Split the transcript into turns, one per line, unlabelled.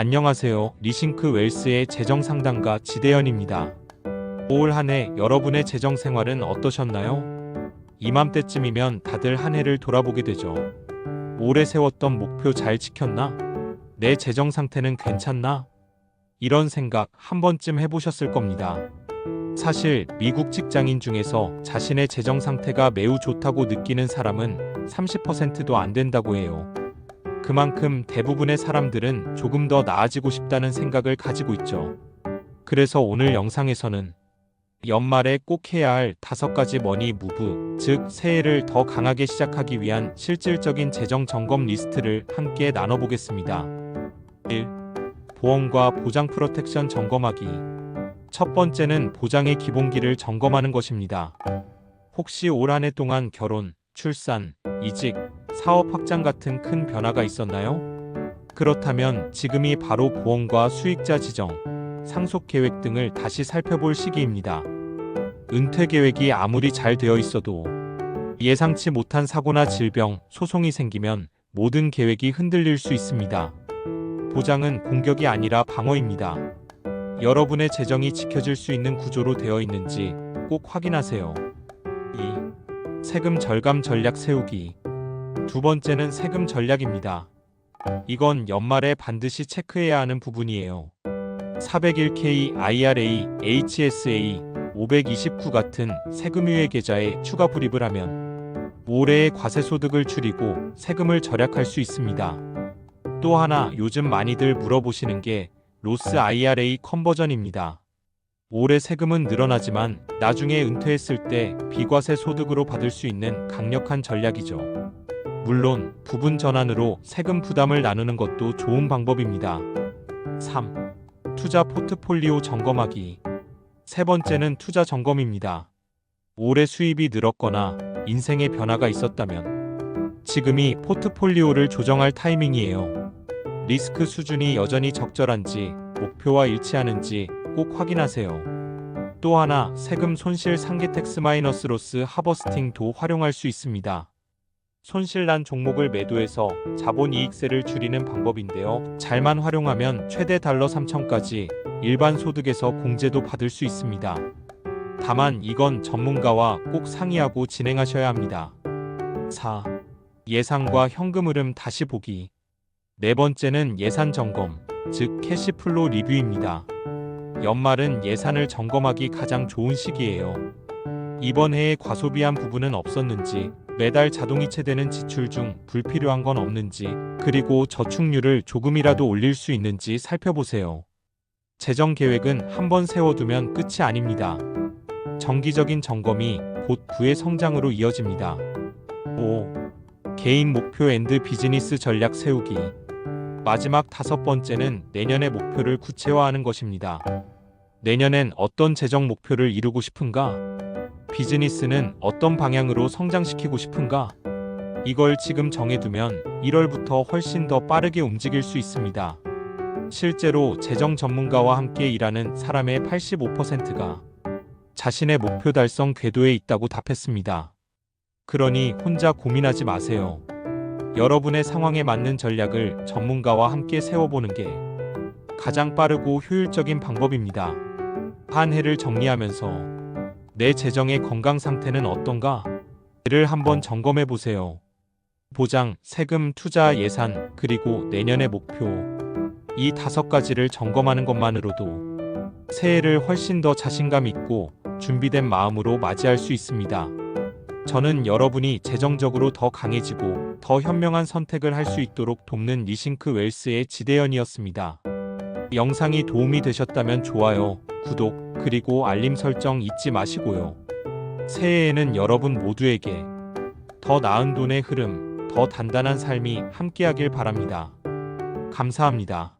안녕하세요. 리싱크 웰스의 재정 상담가 지대현입니다. 올 한 해 여러분의 재정 생활은 어떠셨나요? 이맘때쯤이면 다들 한 해를 돌아보게 되죠. 올해 세웠던 목표 잘 지켰나? 내 재정 상태는 괜찮나? 이런 생각 한 번쯤 해보셨을 겁니다. 사실 미국 직장인 중에서 자신의 재정 상태가 매우 좋다고 느끼는 사람은 30%도 안 된다고 해요. 그만큼 대부분의 사람들은 조금 더 나아지고 싶다는 생각을 가지고 있죠. 그래서 오늘 영상에서는 연말에 꼭 해야 할 다섯 가지 머니 무브, 즉 새해를 더 강하게 시작하기 위한 실질적인 재정 점검 리스트를 함께 나눠보겠습니다. 1. 보험과 보장 프로텍션 점검하기. 첫 번째는 보장의 기본기를 점검하는 것입니다. 혹시 올 한 해 동안 결혼, 출산, 이직, 사업 확장 같은 큰 변화가 있었나요? 그렇다면 지금이 바로 보험과 수익자 지정, 상속 계획 등을 다시 살펴볼 시기입니다. 은퇴 계획이 아무리 잘 되어 있어도 예상치 못한 사고나 질병, 소송이 생기면 모든 계획이 흔들릴 수 있습니다. 보장은 공격이 아니라 방어입니다. 여러분의 재정이 지켜질 수 있는 구조로 되어 있는지 꼭 확인하세요. 2. 세금 절감 전략 세우기. 두 번째는 세금 전략입니다. 이건 연말에 반드시 체크해야 하는 부분이에요. 401k, IRA, HSA, 529 같은 세금유예 계좌에 추가 불입을 하면 올해의 과세소득을 줄이고 세금을 절약할 수 있습니다. 또 하나 요즘 많이들 물어보시는 게 로스 IRA 컨버전입니다. 올해 세금은 늘어나지만 나중에 은퇴했을 때 비과세 소득으로 받을 수 있는 강력한 전략이죠. 물론 부분 전환으로 세금 부담을 나누는 것도 좋은 방법입니다. 3. 투자 포트폴리오 점검하기. 세 번째는 투자 점검입니다. 올해 수입이 늘었거나 인생의 변화가 있었다면 지금이 포트폴리오를 조정할 타이밍이에요. 리스크 수준이 여전히 적절한지 목표와 일치하는지 꼭 확인하세요. 또 하나 세금 손실 상계 텍스 마이너스 로스 하버스팅도 활용할 수 있습니다. 손실난 종목을 매도해서 자본 이익세를 줄이는 방법인데요. 잘만 활용하면 최대 달러 3천까지 일반 소득에서 공제도 받을 수 있습니다. 다만 이건 전문가와 꼭 상의하고 진행하셔야 합니다. 4. 예상과 현금 흐름 다시 보기. 네 번째는 예산 점검, 즉 캐시플로 리뷰입니다. 연말은 예산을 점검하기 가장 좋은 시기예요. 이번 해에 과소비한 부분은 없었는지, 매달 자동이체되는 지출 중 불필요한 건 없는지, 그리고 저축률을 조금이라도 올릴 수 있는지 살펴보세요. 재정 계획은 한번 세워두면 끝이 아닙니다. 정기적인 점검이 곧 부의 성장으로 이어집니다. 5. 개인 목표 앤드 비즈니스 전략 세우기. 마지막 다섯 번째는 내년의 목표를 구체화하는 것입니다. 내년엔 어떤 재정 목표를 이루고 싶은가? 비즈니스는 어떤 방향으로 성장시키고 싶은가? 이걸 지금 정해두면 1월부터 훨씬 더 빠르게 움직일 수 있습니다. 실제로 재정 전문가와 함께 일하는 사람의 85%가 자신의 목표 달성 궤도에 있다고 답했습니다. 그러니 혼자 고민하지 마세요. 여러분의 상황에 맞는 전략을 전문가와 함께 세워보는 게 가장 빠르고 효율적인 방법입니다. 한 해를 정리하면서 내 재정의 건강 상태는 어떤가? 를 한번 점검해 보세요. 보장, 세금, 투자, 예산, 그리고 내년의 목표. 이 다섯 가지를 점검하는 것만으로도 새해를 훨씬 더 자신감 있고 준비된 마음으로 맞이할 수 있습니다. 저는 여러분이 재정적으로 더 강해지고 더 현명한 선택을 할 수 있도록 돕는 리싱크 웰스의 지대현이었습니다. 영상이 도움이 되셨다면 좋아요, 구독, 그리고 알림 설정 잊지 마시고요. 새해에는 여러분 모두에게 더 나은 돈의 흐름, 더 단단한 삶이 함께하길 바랍니다. 감사합니다.